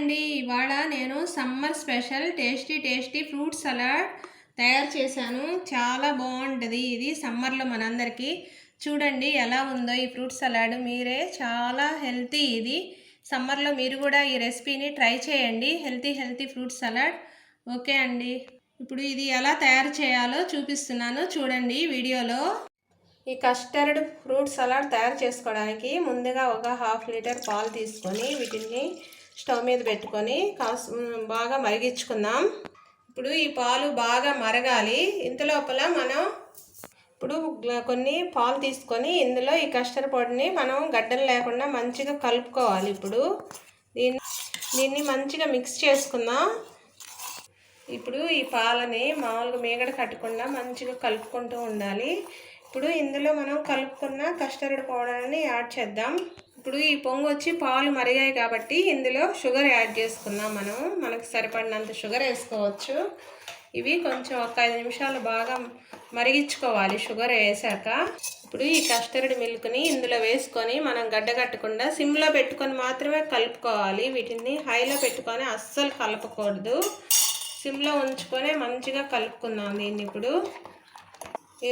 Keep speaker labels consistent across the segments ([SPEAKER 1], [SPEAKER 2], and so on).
[SPEAKER 1] అండి ఇవాళ నేను summer special tasty tasty fruit salad తయారు చేశాను. చాలా బాగుంటుంది ఇది సమ్మర్లో మనందరికీ. చూడండి ఎలా ఉందో ఈ ఫ్రూట్ సలాడ్. మీరే చాలా హెల్తీ ఇది. సమ్మర్లో మీరు కూడా ఈ రెసిపీని ట్రై చేయండి. Healthy healthy fruit salad. Okay అండి. ఇప్పుడు ఇది ఎలా తయారు చేయాలో చూపిస్తున్నాను. చూడండి వీడియోలో. ఈ కస్టర్డ్ ఫ్రూట్ సలాడ్ తయారు చేసుకోవడానికి ముందుగా ఒక హాఫ్ లీటర్ పాలు తీసుకొని వీటిని స్టవ్ మీద పెట్టుకొని కాస్ బాగా మరిగించుకుందాం. ఇప్పుడు ఈ పాలు బాగా మరగాలి. ఇంతలోపల మనం ఇప్పుడు కొన్ని పాలు తీసుకొని ఇందులో ఈ కస్టర్డ్ పొడిని మనం గడ్డలు లేకుండా మంచిగా కలుపుకోవాలి ఇప్పుడు. దీన్ని దీన్ని మంచిగా మిక్స్ చేసుకుందాం. ఇప్పుడు ఈ పాలని మామూలుగా మీగడ కట్టకుండా మంచిగా కలుపుకుంటూ ఉండాలి. ఇప్పుడు ఇందులో మనం కలుపుకున్న కస్టర్డ్ పౌడర్ని యాడ్ చేద్దాం. ఇప్పుడు ఈ పొంగు వచ్చి పాలు మరిగాయి కాబట్టి ఇందులో షుగర్ యాడ్ చేసుకుందాం మనం. మనకు సరిపడినంత షుగర్ వేసుకోవచ్చు. ఇవి కొంచెం ఒక ఐదు నిమిషాలు బాగా మరిగించుకోవాలి షుగర్ వేసాక. ఇప్పుడు ఈ కస్టర్డ్ మిల్క్ని ఇందులో వేసుకొని మనం గడ్డ కట్టకుండా సిమ్లో పెట్టుకొని మాత్రమే కలుపుకోవాలి. వీటిని హైలో పెట్టుకొని అస్సలు కలపకూడదు. సిమ్లో ఉంచుకొని మంచిగా కలుపుకుందాం దీన్ని ఇప్పుడు. ఈ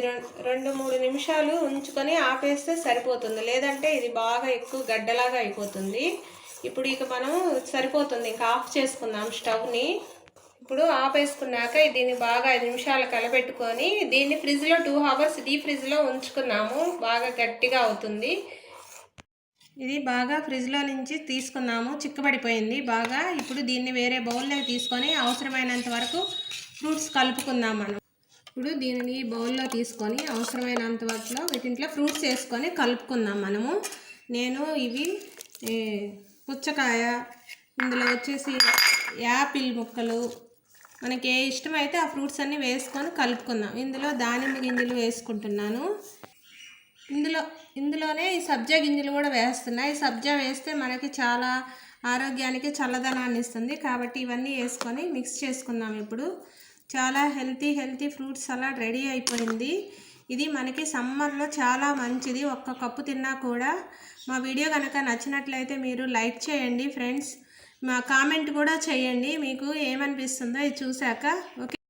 [SPEAKER 1] రెండు మూడు నిమిషాలు ఉంచుకొని ఆపేస్తే సరిపోతుంది. లేదంటే ఇది బాగా ఎక్కువ గడ్డలాగా అయిపోతుంది. ఇప్పుడు ఇక మనం సరిపోతుంది. ఇంకా ఆఫ్ చేసుకుందాం స్టవ్ని. ఇప్పుడు ఆపేసుకున్నాక దీన్ని బాగా ఐదు నిమిషాలు కలపెట్టుకొని దీన్ని ఫ్రిడ్జ్లో టూ అవర్స్ డీ ఫ్రిడ్జ్లో ఉంచుకున్నాము. బాగా గట్టిగా అవుతుంది. ఇది బాగా ఫ్రిడ్జ్లో నుంచి తీసుకున్నాము. చిక్కబడిపోయింది. బాగా ఇప్పుడు దీన్ని వేరే బౌల్లోకి తీసుకొని అవసరమైనంత వరకు ఫ్రూట్స్ కలుపుకుందాం మనం. ఇప్పుడు దీనిని బౌల్లో తీసుకొని అవసరమైనంత వాటిలో వీటింట్లో ఫ్రూట్స్ వేసుకొని కలుపుకుందాం మనము. నేను ఇవి పుచ్చకాయ ఇందులో వచ్చేసి యాపిల్ ముక్కలు మనకి ఏ ఇష్టమైతే ఆ ఫ్రూట్స్ అన్నీ వేసుకొని కలుపుకుందాం. ఇందులో దానిమ్మ గింజలు వేసుకుంటున్నాను. ఇందులో ఇందులోనే ఈ సబ్జా గింజలు కూడా వేస్తున్నాయి ఈ సబ్జా వేస్తే మనకి చాలా ఆరోగ్యానికి చల్లదనాన్ని ఇస్తుంది. కాబట్టి ఇవన్నీ వేసుకొని మిక్స్ చేసుకుందాం ఇప్పుడు. చాలా healthy healthy fruit salad ready అయిపోయింది. ఇది మనకి సమ్మర్లో చాలా మంచిది. ఒక్క కప్పు తిన్నా కూడా మా వీడియో కనుక నచ్చినట్లయితే మీరు లైక్ చేయండి ఫ్రెండ్స్. మా కామెంట్ కూడా చేయండి. మీకు ఏమనిపిస్తుందో ఇది చూశాక. ఓకే.